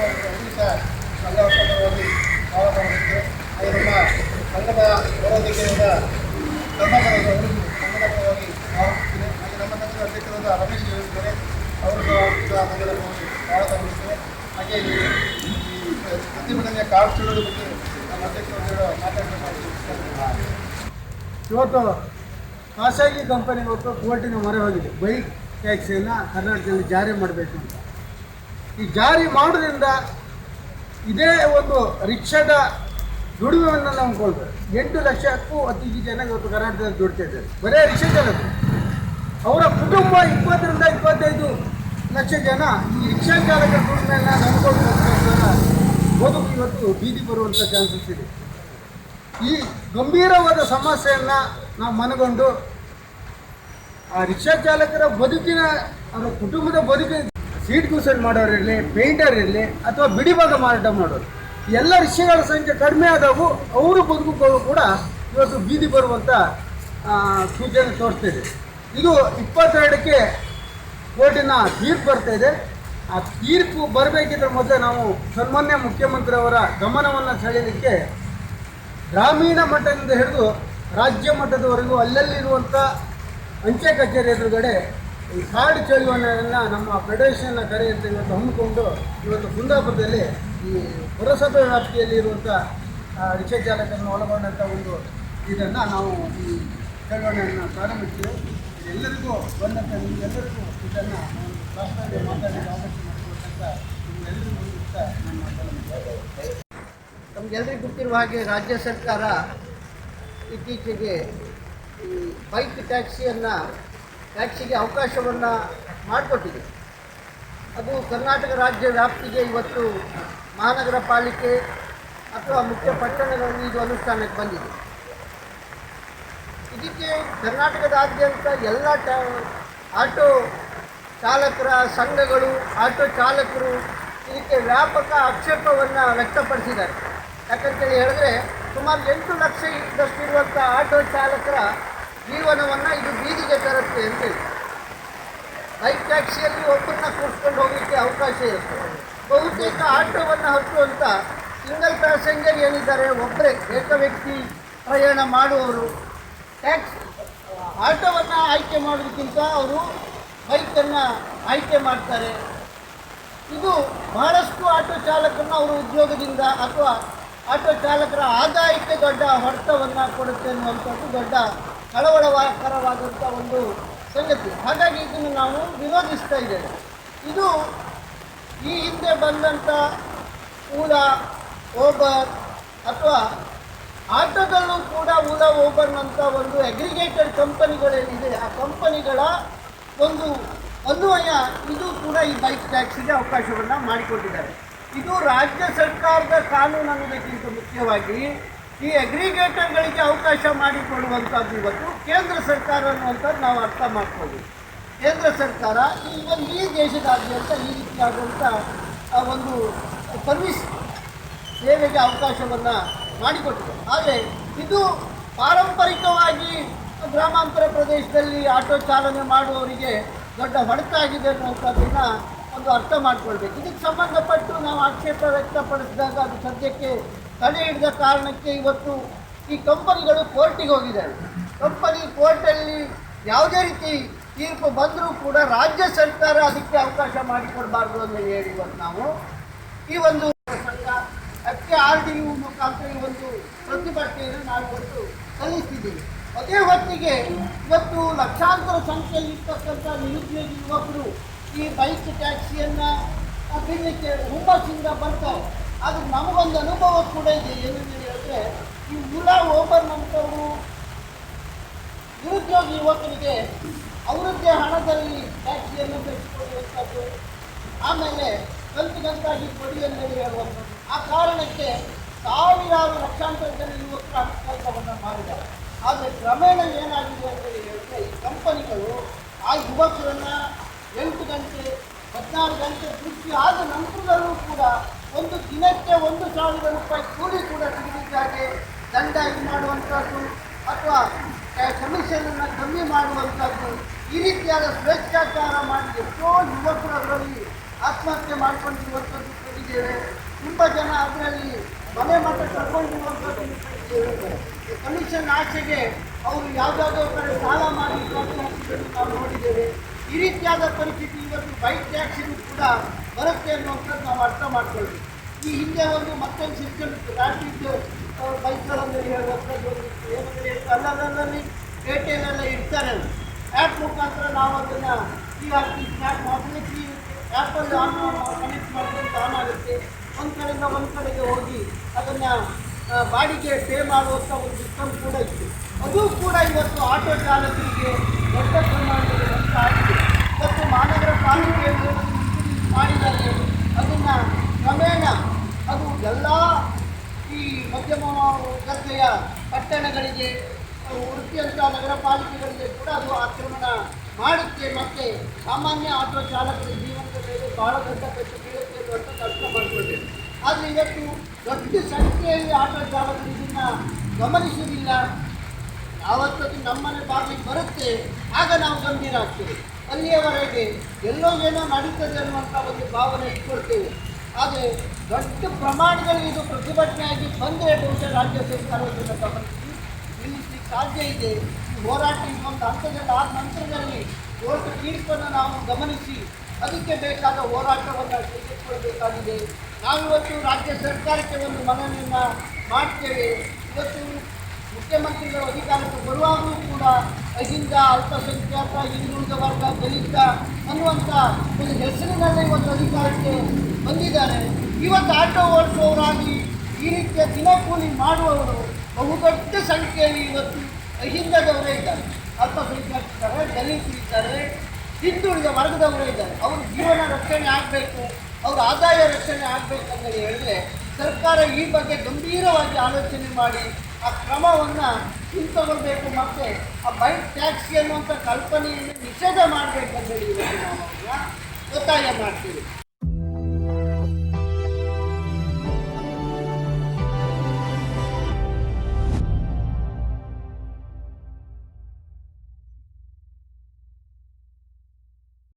ಸಂಘ ಉದ್ಯೋಗಿಗಳಾದ ಡಿಸೆಂಬರ್ ಉಳಿಸ ಸಂಘವಾಗಿ ಭಾಳ ಮಾಡಿದ್ದು ಹಾಗೆ ನಮ್ಮ ನಮ್ಮ ಅಧ್ಯಕ್ಷರಾದ ಅವರು ಹಾಗೆ ಇವತ್ತು ಖಾಸಗಿ ಕಂಪನಿ ಇವತ್ತು ಕೋರ್ಟಿನ ಮೊರೆ ಹೋಗಿದೆ. ಬೈಕ್ ಟ್ಯಾಕ್ಸಿಯನ್ನು ಕರ್ನಾಟಕದಲ್ಲಿ ಜಾರಿ ಮಾಡಬೇಕು ಅಂತ. ಈ ಜಾರಿ ಮಾಡೋದ್ರಿಂದ ಇದೇ ಒಂದು ರಿಕ್ಷಾದ ದುಡಿಮೆಯನ್ನು ನಾವು ಕೊಳ್ಬೇಕು ಎಂಟು ಲಕ್ಷಕ್ಕೂ ಅತಿ ಜನ ಇವತ್ತು ಕರ್ನಾಟಕದಲ್ಲಿ ದುಡ್ತಾ ಇದ್ದಾರೆ. ಬರೇ ರಿಕ್ಷಾ ಚಾಲಕರು ಅವರ ಕುಟುಂಬ ಇಪ್ಪತ್ತರಿಂದ ಇಪ್ಪತ್ತೈದು ಲಕ್ಷ ಜನ ಈ ರಿಕ್ಷಾ ಚಾಲಕರ ದುಡಿಮೆಯನ್ನು ನಂಬಿಕೊಂಡು ಬದುಕು ಇವತ್ತು ಬೀದಿ ಬರುವಂಥ ಚಾನ್ಸಸ್ ಇದೆ. ಈ ಗಂಭೀರವಾದ ಸಮಸ್ಯೆಯನ್ನು ನಾವು ಮನಗೊಂಡು ಆ ರಿಕ್ಷಾ ಚಾಲಕರ ಬದುಕಿನ, ಅವರ ಕುಟುಂಬದ ಬದುಕಿನ ಸೀಟ್ ಕುಸಲ್ ಮಾಡೋರು ಇರಲಿ, ಪೇಂಟರ್ ಇರಲಿ, ಅಥವಾ ಬಿಡಿ ಭಾಗ ಮಾರಾಟ ಮಾಡೋರು. ಎಲ್ಲ ರಿಕ್ಷೆಗಳ ಸಂಖ್ಯೆ ಕಡಿಮೆ ಆದವು, ಅವರು ಬದುಕುಗಳು ಕೂಡ ಇವತ್ತು ಬೀದಿ ಬರುವಂಥ ಸೂಚನೆ ತೋರಿಸ್ತಿದೆ. ಇದು ಇಪ್ಪತ್ತೆರಡಕ್ಕೆ ಕೋರ್ಟಿನ ತೀರ್ಪು ಬರ್ತಾ ಇದೆ. ಆ ತೀರ್ಪು ಬರಬೇಕಿದ್ರ ಮೊದಲೇ ನಾವು ಸನ್ಮಾನ್ಯ ಮುಖ್ಯಮಂತ್ರಿಯವರ ಗಮನವನ್ನು ಸೆಳೆಯಲಿಕ್ಕೆ ಗ್ರಾಮೀಣ ಮಟ್ಟದಿಂದ ಹಿಡಿದು ರಾಜ್ಯ ಮಟ್ಟದವರೆಗೂ ಅಲ್ಲಲ್ಲಿರುವಂಥ ಅಂಚೆ ಕಚೇರಿ ಎದುರುಗಡೆ ಈ ಕಾಡು ಚಳುವಳಿಯನ್ನು ನಮ್ಮ ಫೆಡರೇಷನ್ನ ಕರೆಯಂತೆ ಇವತ್ತು ಹಮ್ಮಿಕೊಂಡು ಇವತ್ತು ಕುಂದಾಪುರದಲ್ಲಿ ಈ ಪುರಸಭೆ ವ್ಯಾಪ್ತಿಯಲ್ಲಿ ಇರುವಂಥ ರಿಕ್ಷಾ ಚಾಲಕರನ್ನು ಒಳಗೊಂಡಂಥ ಒಂದು ಇದನ್ನು ನಾವು ಈ ಚಳವಳಿಯನ್ನು ಪ್ರಾರಂಭಿಸ್ತೀವಿ ಎಲ್ಲರಿಗೂ ಬಂದಂಥ ನಿಮಗೆಲ್ಲರಿಗೂ ಇದನ್ನು ನಾನು ಮಾತಾಡಲಿಕ್ಕೆ ಅವಕಾಶ ಮಾಡಿಕೊಟ್ಟಂಥ ನಿಮ್ಮೆಲ್ಲರಿಗೂ ಅಂತ ನನ್ನ ಮಾತನ್ನು. ನಮಗೆಲ್ಲರಿಗೂ ಗೊತ್ತಿರುವ ಹಾಗೆ ರಾಜ್ಯ ಸರ್ಕಾರ ಇತ್ತೀಚೆಗೆ ಈ ಬೈಕ್ ಟ್ಯಾಕ್ಸಿಯನ್ನು ಟ್ಯಾಕ್ಸಿಗೆ ಅವಕಾಶವನ್ನು ಮಾಡಿಕೊಟ್ಟಿದೆ. ಅದು ಕರ್ನಾಟಕ ರಾಜ್ಯ ವ್ಯಾಪ್ತಿಗೆ ಇವತ್ತು ಮಹಾನಗರ ಪಾಲಿಕೆ ಅಥವಾ ಮುಖ್ಯ ಪಟ್ಟಣಗಳಲ್ಲಿ ಇದು ಅನುಷ್ಠಾನಕ್ಕೆ ಬಂದಿದೆ. ಇದಕ್ಕೆ ಕರ್ನಾಟಕದಾದ್ಯಂತ ಎಲ್ಲ ಟ್ಯಾ ಆಟೋ ಚಾಲಕರ ಸಂಘಗಳು, ಆಟೋ ಚಾಲಕರು ಇದಕ್ಕೆ ವ್ಯಾಪಕ ಆಕ್ಷೇಪವನ್ನು ವ್ಯಕ್ತಪಡಿಸಿದ್ದಾರೆ. ಯಾಕಂತೇಳಿ ಹೇಳಿದ್ರೆ ಸುಮಾರು ಎಂಟು ಲಕ್ಷ ಇದ್ದಷ್ಟಿರುವಂಥ ಆಟೋ ಚಾಲಕರ ಜೀವನವನ್ನು ಇದು ಬೀದಿಗೆ ತರುತ್ತೆ ಅಂತೇಳಿ ಬೈಕ್ ಟ್ಯಾಕ್ಸಿಯಲ್ಲಿ ಒಬ್ಬರನ್ನ ಕೂರಿಸ್ಕೊಂಡು ಹೋಗಲಿಕ್ಕೆ ಅವಕಾಶ ಇರುತ್ತೆ. ಬಹುತೇಕ ಆಟೋವನ್ನು ಹತ್ತುವಂಥ ಸಿಂಗಲ್ ಪ್ಯಾಸೆಂಜರ್ ಏನಿದ್ದಾರೆ ಒಬ್ಬರೇ ಏಕ ವ್ಯಕ್ತಿ ಪ್ರಯಾಣ ಮಾಡುವವರು. ಟ್ಯಾಕ್ಸ್ ಆಟೋವನ್ನು ಆಯ್ಕೆ ಮಾಡೋದಕ್ಕಿಂತ ಅವರು ಬೈಕನ್ನು ಆಯ್ಕೆ ಮಾಡ್ತಾರೆ. ಇದು ಬಹಳಷ್ಟು ಆಟೋ ಚಾಲಕರನ್ನ ಅವರು ಉದ್ಯೋಗದಿಂದ ಅಥವಾ ಆಟೋ ಚಾಲಕರ ಆದಾಯಕ್ಕೆ ದೊಡ್ಡ ಹೊಡೆತವನ್ನು ಕೊಡುತ್ತೆ ಅನ್ನುವಂಥದ್ದು ದೊಡ್ಡ ಕಳವಳಕರವಾದಂಥ ಒಂದು ಸಂಗತಿ. ಹಾಗಾಗಿ ಇದನ್ನು ನಾವು ವಿರೋಧಿಸ್ತಾ ಇದ್ದೇವೆ. ಇದು ಈ ಹಿಂದೆ ಬಂದಂಥ ಊಲಾ ಓಬರ್ ಅಥವಾ ಆಟೋದಲ್ಲೂ ಕೂಡ ಊಲಾ ಓಬರ್ನಂಥ ಒಂದು ಅಗ್ರಿಗೇಟೆಡ್ ಕಂಪನಿಗಳೇನಿದೆ ಆ ಕಂಪನಿಗಳ ಒಂದು ಅನ್ವಯ ಇದು ಕೂಡ ಈ ಬೈಕ್ ಟ್ಯಾಕ್ಸಿಗೆ ಅವಕಾಶವನ್ನು ಮಾಡಿಕೊಟ್ಟಿದ್ದಾರೆ. ಇದು ರಾಜ್ಯ ಸರ್ಕಾರದ ಕಾನೂನು ಅನ್ನೋದಕ್ಕಿಂತ ಮುಖ್ಯವಾಗಿ ಈ ಅಗ್ರಿಗೇಟರ್ಗಳಿಗೆ ಅವಕಾಶ ಮಾಡಿಕೊಡುವಂಥದ್ದು ಇವತ್ತು ಕೇಂದ್ರ ಸರ್ಕಾರ ಅನ್ನುವಂಥದ್ದು ನಾವು ಅರ್ಥ ಮಾಡ್ಕೋಬೇಕು ಕೇಂದ್ರ ಸರ್ಕಾರ ಈ ಒಂದು ಈ ದೇಶದಾದ್ಯಂತ ಈ ರೀತಿಯಾದಂಥ ಒಂದು ಸರ್ವಿಸ್ ಸೇವೆಗೆ ಅವಕಾಶವನ್ನು ಮಾಡಿಕೊಟ್ಟಿದೆ. ಆದರೆ ಇದು ಪಾರಂಪರಿಕವಾಗಿ ಗ್ರಾಮಾಂತರ ಪ್ರದೇಶದಲ್ಲಿ ಆಟೋ ಚಾಲನೆ ಮಾಡುವವರಿಗೆ ದೊಡ್ಡ ಹೊಡೆತಾಗಿದೆ ಅನ್ನುವಂಥದ್ದನ್ನು ಒಂದು ಅರ್ಥ ಮಾಡ್ಕೊಳ್ಬೇಕು. ಇದಕ್ಕೆ ಸಂಬಂಧಪಟ್ಟು ನಾವು ಆಕ್ಷೇಪ ವ್ಯಕ್ತಪಡಿಸಿದಾಗ ಅದು ಸದ್ಯಕ್ಕೆ ತಡೆ ಹಿಡಿದ ಕಾರಣಕ್ಕೆ ಇವತ್ತು ಈ ಕಂಪನಿಗಳು ಕೋರ್ಟಿಗೆ ಹೋಗಿದ್ದಾರೆ ಕಂಪನಿ ಕೋರ್ಟಲ್ಲಿ ಯಾವುದೇ ರೀತಿ ತೀರ್ಪು ಬಂದರೂ ಕೂಡ ರಾಜ್ಯ ಸರ್ಕಾರ ಅದಕ್ಕೆ ಅವಕಾಶ ಮಾಡಿಕೊಡಬಾರ್ದು ಅಂತ ಹೇಳಿ ಇವತ್ತು ನಾವು ಈ ಒಂದು ಸಂಘ ಅದಕ್ಕೆ ಆರ್ ಡಿ ಯು ಮುಖಾಂತರ ಈ ಒಂದು ಪ್ರತಿಭಟನೆಯನ್ನು ನಾವು ಇವತ್ತು ಸಲ್ಲಿಸ್ತಿದ್ದೀವಿ. ಅದೇ ಹೊತ್ತಿಗೆ ಇವತ್ತು ಲಕ್ಷಾಂತರ ಸಂಖ್ಯೆಯಲ್ಲಿ ಇರ್ತಕ್ಕಂಥ ನಿರುದ್ಯೋಗಿ ಯುವಕರು ಈ ಬೈಕ್ ಟ್ಯಾಕ್ಸಿಯನ್ನು ಅಭಿವೃದ್ಧಿ ಹುಮ್ಮಸ್ಸಿಂದ ಬರ್ತಾರೆ. ಆದರೆ ನಮಗೊಂದು ಅನುಭವ ಕೂಡ ಇದೆ. ಏನಂತ ಹೇಳಿದ್ರೆ, ಈ ಉಲಾ ಓಬರ್ನಂಥವರು ನಿರುದ್ಯೋಗಿ ಯುವಕರಿಗೆ ಅವರದ್ದೇ ಹಣದಲ್ಲಿ ಟ್ಯಾಕ್ಸಿಯನ್ನು ಬೆಳೆಸಿಕೊಳ್ಳುವಂಥದ್ದು ಆಮೇಲೆ ಕಂತು ಕಂತಾಗಿ ಕೊಡಿ ಅಂತ ಹೇಳುವಂಥದ್ದು. ಆ ಕಾರಣಕ್ಕೆ ಸಾವಿರಾರು ಲಕ್ಷಾಂತರ ಜನ ಯುವಕರು ಕೆಲಸವನ್ನು ಮಾಡಿದ್ದಾರೆ. ಆದರೆ ಕ್ರಮೇಣ ಏನಾಗಿದೆ ಅಂತ ಹೇಳಿದ್ರೆ, ಈ ಕಂಪನಿಗಳು ಆ ಯುವಕರನ್ನು ಎಂಟು ಗಂಟೆ, ಹದಿನಾರು ಗಂಟೆ ಕೃಷಿ ಆದ ನಂತರದಲ್ಲೂ ಕೂಡ ಒಂದು ದಿನಕ್ಕೆ ಒಂದು ಸಾವಿರ ರೂಪಾಯಿ ಕೂಲಿ ಕೂಡ ಸಿಗದಿದ್ದಾಗೆ ದಂಡ ಇದು ಮಾಡುವಂಥದ್ದು ಅಥವಾ ಕಮಿಷನನ್ನು ಕಮ್ಮಿ ಮಾಡುವಂಥದ್ದು ಈ ರೀತಿಯಾದ ಸ್ವೇಚ್ಛಾಚಾರ ಮಾಡಿ ಎಷ್ಟೋ ಯುವಕರು ಅದರಲ್ಲಿ ಆತ್ಮಹತ್ಯೆ ಮಾಡ್ಕೊಂಡಿರುವಂಥದ್ದು ಕಂಡಿದ್ದೇವೆ ತುಂಬ ಜನ ಅದರಲ್ಲಿ ಮನೆ ಮಠ ಕರ್ಕೊಂಡಿರುವಂಥದ್ದು ಕಂಡಿದ್ದೇವೆ ಕಮಿಷನ್ ಆಚೆಗೆ ಅವರು ಯಾವುದಾದ್ರೂ ಕಡೆ ಸಾಲ ಮಾಡಿ ನಾವು ನೋಡಿದ್ದೇವೆ. ಈ ರೀತಿಯಾದ ಪರಿಸ್ಥಿತಿ ಇವತ್ತು ಬೈಕ್ ಟ್ಯಾಕ್ಸಿಗೂ ಕೂಡ ಬರುತ್ತೆ ಅನ್ನುವಂಥದ್ದು ನಾವು ಅರ್ಥ ಮಾಡ್ಕೊಳ್ಬೇಕು ಈ ಹಿಂದೆ ಒಂದು ಮತ್ತೊಂದು ಸಿಸ್ಟಮ್ ಇತ್ತು. ರ್ಯಾಪಿಡ್ ಬೈಕ್ಗಳನ್ನು ಹೇಳುವಂಥದ್ದು. ಏನಂದ್ರೆ ಅಲ್ಲಲ್ಲಲ್ಲಿ ಪೇಟೆಯಲ್ಲೆಲ್ಲ ಇಡ್ತಾರೆ ಆ್ಯಪ್ ಮುಖಾಂತರ ನಾವು ಅದನ್ನು ಈ ಹಾಕಿ ಆ್ಯಪ್ ಮಾಡಲಿಕ್ಕೆ ಆ್ಯಪಲ್ಲಿ ಆನ್ ಕನೆಕ್ಟ್ ಮಾಡಿದಂತ ಆನ್ ಆಗುತ್ತೆ ಒಂದು ಕಡೆಯಿಂದ ಒಂದು ಕಡೆಗೆ ಹೋಗಿ ಅದನ್ನು ಬಾಡಿಗೆ ಪೇ ಮಾಡುವಂಥ ಒಂದು ಸಿಸ್ಟಮ್ ಕೂಡ ಇತ್ತು. ಅದು ಕೂಡ ಇವತ್ತು ಆಟೋ ಚಾಲಕರಿಗೆ ದೊಡ್ಡ ಪ್ರಮಾಣದಲ್ಲಿ ನಷ್ಟ ಆಗಿದೆ ಇವತ್ತು ಮಹಾನಗರ ಪಾಲಿಕೆಯಲ್ಲಿ ಅದನ್ನು introduce ಮಾಡಿದ್ದಾರೆ ಅದನ್ನು ಕ್ರಮೇಣ ಅದು ಎಲ್ಲ ಈ ಮಧ್ಯಮ ದರ್ಜೆಯ ಪಟ್ಟಣಗಳಿಗೆ ಉಡುಪಿಯಂಥ ನಗರ ಪಾಲಿಕೆಗಳಿಗೆ ಕೂಡ ಅದು ಆಕ್ರಮಣ ಮಾಡುತ್ತೆ. ಮತ್ತು ಸಾಮಾನ್ಯ ಆಟೋ ಚಾಲಕರ ಜೀವನದ ಮೇಲೆ ಬಹಳ ದೊಡ್ಡ ಪೆಟ್ಟು ಬೀಳುತ್ತೆ ಅನ್ನುವಂಥದ್ದು ಕಷ್ಟ ಮಾಡಿಕೊಂಡಿದೆ ಆದರೆ ಇವತ್ತು ದೊಡ್ಡ ಸಂಖ್ಯೆಯಲ್ಲಿ ಆಟೋ ಚಾಲಕರು ಇದನ್ನು ಗಮನಿಸುವುದಿಲ್ಲ. ಯಾವತ್ತದು ನಮ್ಮನೆ ಬಾಗಿಲಿಗೆ ಬರುತ್ತೆ. ಆಗ ನಾವು ಗಂಭೀರ ಆಗ್ತೇವೆ. ಅಲ್ಲಿಯವರೆಗೆ ಎಲ್ಲೋ ಏನೋ ನಡೀತದೆ ಅನ್ನುವಂಥ ಒಂದು ಭಾವನೆ ಇಟ್ಕೊಳ್ತೇವೆ. ಆದರೆ ದೊಡ್ಡ ಪ್ರಮಾಣದಲ್ಲಿ ಇದು ಪ್ರತಿಭಟನೆಯಾಗಿ ಬಂದರೆ ಬಹುಶಃ ರಾಜ್ಯ ಸರ್ಕಾರ ನಿಲ್ಲಿಸಲಿಕ್ಕೆ ಸಾಧ್ಯ ಇದೆ. ಹೋರಾಟ ಇನ್ನೊಂದು ಹಂತದಲ್ಲಿ ಆದ ನಂತರದಲ್ಲಿ ಕೋರ್ಟ್ ತೀರ್ಪನ್ನು ನಾವು ಗಮನಿಸಿ ಅದಕ್ಕೆ ಬೇಕಾದ ಹೋರಾಟವನ್ನು ತೆಗೆದುಕೊಳ್ಬೇಕಾಗಿದೆ ನಾವಿವತ್ತು ರಾಜ್ಯ ಸರ್ಕಾರಕ್ಕೆ ಒಂದು ಮನವಿಯನ್ನು ಮಾಡ್ತೇವೆ. ಇವತ್ತು ಮುಖ್ಯಮಂತ್ರಿಗಳು ಅಧಿಕಾರಕ್ಕೆ ಬರುವಾಗಲೂ ಕೂಡ ಅಹಿಂದ ಅಲ್ಪಸಂಖ್ಯಾತ, ಹಿಂದುಳಿದ ವರ್ಗ, ದಲಿತ ಅನ್ನುವಂಥ ಒಂದು ಹೆಸರಿನಲ್ಲಿ ಒಂದು ಅಧಿಕಾರಕ್ಕೆ ಬಂದಿದ್ದಾರೆ. ಇವತ್ತು ಆಟೋ ಓಡಿಸುವವರಾಗಲಿ ಈ ರೀತಿಯ ದಿನಕೂಲಿ ಮಾಡುವವರು ಬಹುದೊಡ್ಡ ಸಂಖ್ಯೆಯಲ್ಲಿ ಇವತ್ತು ಅಹಿಂದದವರೇ ಇದ್ದಾರೆ. ಅಲ್ಪಸಂಖ್ಯಾತರಿದ್ದಾರೆ ದಲಿತರಿದ್ದಾರೆ, ಹಿಂದುಳಿದ ವರ್ಗದವರೇ ಇದ್ದಾರೆ. ಅವ್ರ ಜೀವನ ರಕ್ಷಣೆ ಆಗಬೇಕು, ಅವ್ರ ಆದಾಯ ರಕ್ಷಣೆ ಆಗಬೇಕು ಅಂತ ಹೇಳಿದ್ರೆ ಸರ್ಕಾರ ಈ ಬಗ್ಗೆ ಗಂಭೀರವಾಗಿ ಆಲೋಚನೆ ಮಾಡಿ ಆ ಕ್ರಮವನ್ನು ಹಿಂತಗೊಳ್ಬೇಕು ಮತ್ತು ಆ ಬೈಕ್ ಟ್ಯಾಕ್ಸಿ ಅನ್ನುವಂಥ ಕಲ್ಪನೆಯನ್ನು ನಿಷೇಧ ಮಾಡಬೇಕಂತೇಳಿ ಇವತ್ತು ನಾವು ಒತ್ತಾಯ ಮಾಡ್ತೀವಿ.